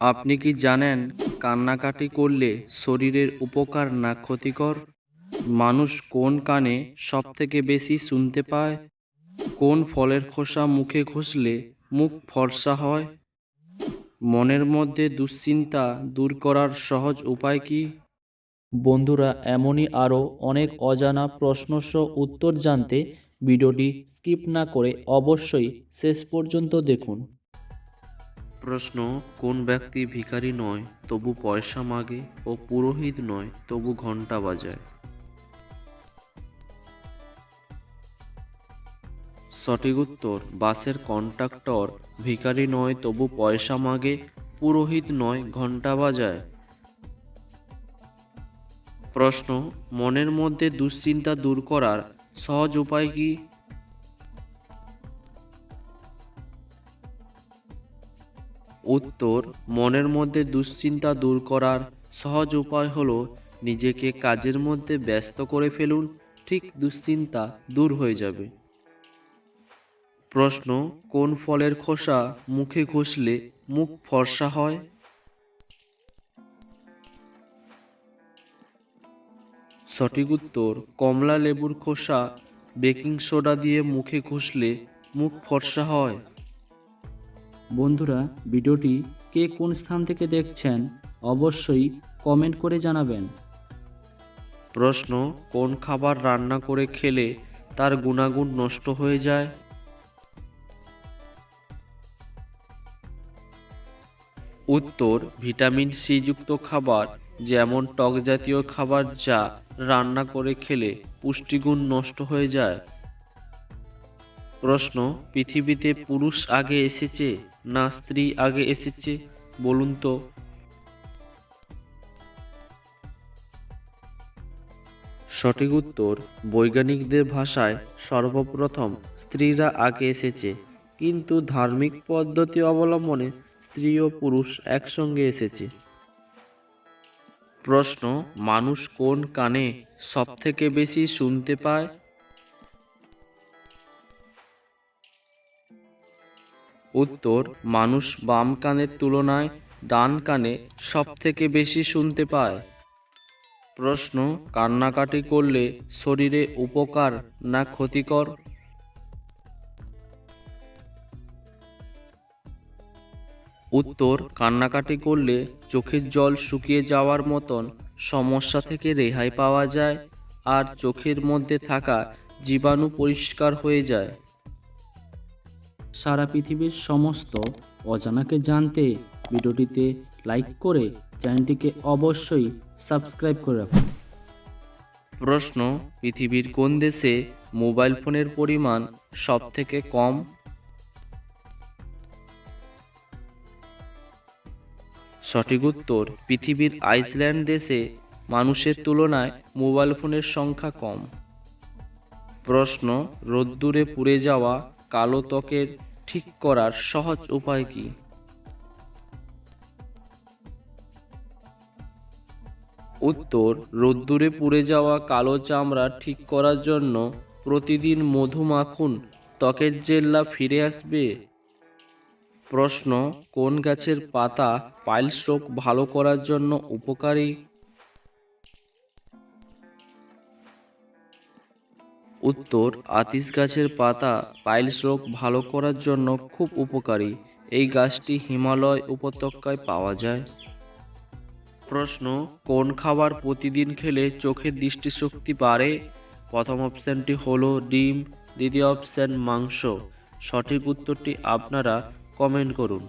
আপনি কি জানেন কান্নাকাটি করলে শরীরের উপকার না ক্ষতিকর? মানুষ কোন কানে সব থেকে বেশি শুনতে পায়? কোন ফলের খোসা মুখে ঘষলে মুখ ফর্সা হয়? মনের মধ্যে দুশ্চিন্তা দূর করার সহজ উপায় কি? বন্ধুরা, এমনই আরও অনেক অজানা প্রশ্নসহ উত্তর জানতে ভিডিওটি স্কিপ না করে অবশ্যই শেষ পর্যন্ত দেখুন। প্রশ্ন, কোন ব্যক্তি ভিখারি নয়, তবু পয়সা মাগে ও পুরোহিত নয়, তবু ঘণ্টা বাজায়। সঠিক উত্তর, বাসের কন্ডাক্টর, ভিখারি নয়, তবু পয়সা মাগে, পুরোহিত নয় ঘণ্টা বাজায়। প্রশ্ন, মনের মধ্যে দুশ্চিন্তা দূর করার সহজ উপায় কি? উত্তর, মনের মধ্যে দুশ্চিন্তা দূর করার সহজ উপায় হলো নিজেকে কাজের মধ্যে ব্যস্ত করে ফেলুন, ঠিক দুশ্চিন্তা দূর হয়ে যাবে। প্রশ্ন, কোন ফলের খোসা মুখে ঘষলে মুখ ফর্সা হয়? সঠিক উত্তর, কমলা লেবুর খোসা, বেকিং সোডা দিয়ে মুখে ঘষলে মুখ ফর্সা হয়। বন্ধুরা, ভিডিওটি কে কোন স্থান থেকে দেখছেন অবশ্যই কমেন্ট করে জানাবেন। প্রশ্ন, কোন খাবার রান্না করে খেলে তার গুণাগুণ নষ্ট হয়ে যায়? উত্তর, ভিটামিন সি যুক্ত খাবার, যেমন টক জাতীয় খাবার যা রান্না করে খেলে পুষ্টিগুণ নষ্ট হয়ে যায়। প্রশ্ন, পৃথিবীতে পুরুষ আগে এসেছে না স্ত্রী আগে এসেছে? বলুন তো। সঠিক উত্তর, বৈজ্ঞানিকদের ভাষায় সর্বপ্রথম স্ত্রীরা আগে এসেছে। কিন্তু ধার্মিক পদ্ধতি অবলম্বনে স্ত্রী ও পুরুষ একসঙ্গে এসেছে। প্রশ্ন, মানুষ কোন কানে সব থেকে বেশি শুনতে পায়? উত্তর, মানুষ বাম কানের তুলনায় ডান কানে সব থেকে বেশি শুনতে পায়। প্রশ্ন, কান্নাকাটি করলে শরীরে উপকার না ক্ষতিকর? উত্তর, কান্নাকাটি করলে চোখের জল শুকিয়ে যাওয়ার মতন সমস্যা থেকে রেহাই পাওয়া যায়, আর চোখের মধ্যে থাকা জীবাণু পরিষ্কার হয়ে যায়। সারা পৃথিবীর সমস্ত অজানাকে জানতে ভিডিওটিতে লাইক করে চ্যানেলটিকে অবশ্যই সাবস্ক্রাইব করে রাখুন। প্রশ্ন, পৃথিবীর কোন দেশে মোবাইল ফোনের পরিমাণ সব থেকে কম? সঠিক উত্তর, পৃথিবীর আইসল্যান্ড দেশে মানুষের তুলনায় মোবাইল ফোনের সংখ্যা কম। প্রশ্ন, রোদ্দুরে পুড়ে যাওয়া কালো ত্বকের ঠিক করার সহজ উপায় কি? উত্তর, রোদ্দুরে পুড়ে যাওয়া কালো চামড়া ঠিক করার জন্য প্রতিদিন মধু মাখুন, ত্বকের জেল্লা ফিরে আসবে। প্রশ্ন, কোন গাছের পাতা পাইলস রোগ ভালো করার জন্য উপকারী? উত্তর, আতিশ গাছের পাতা পাইলস রোগ ভালো করার জন্য খুব উপকারী। এই গাছটি হিমালয় উপত্যকায় পাওয়া যায়। প্রশ্ন, কোন খাবার প্রতিদিন খেলে চোখের দৃষ্টিশক্তি বাড়ে? প্রথম অপশানটি হলো ডিম, দ্বিতীয় অপশান মাংস। সঠিক উত্তরটি আপনারা কমেন্ট করুন।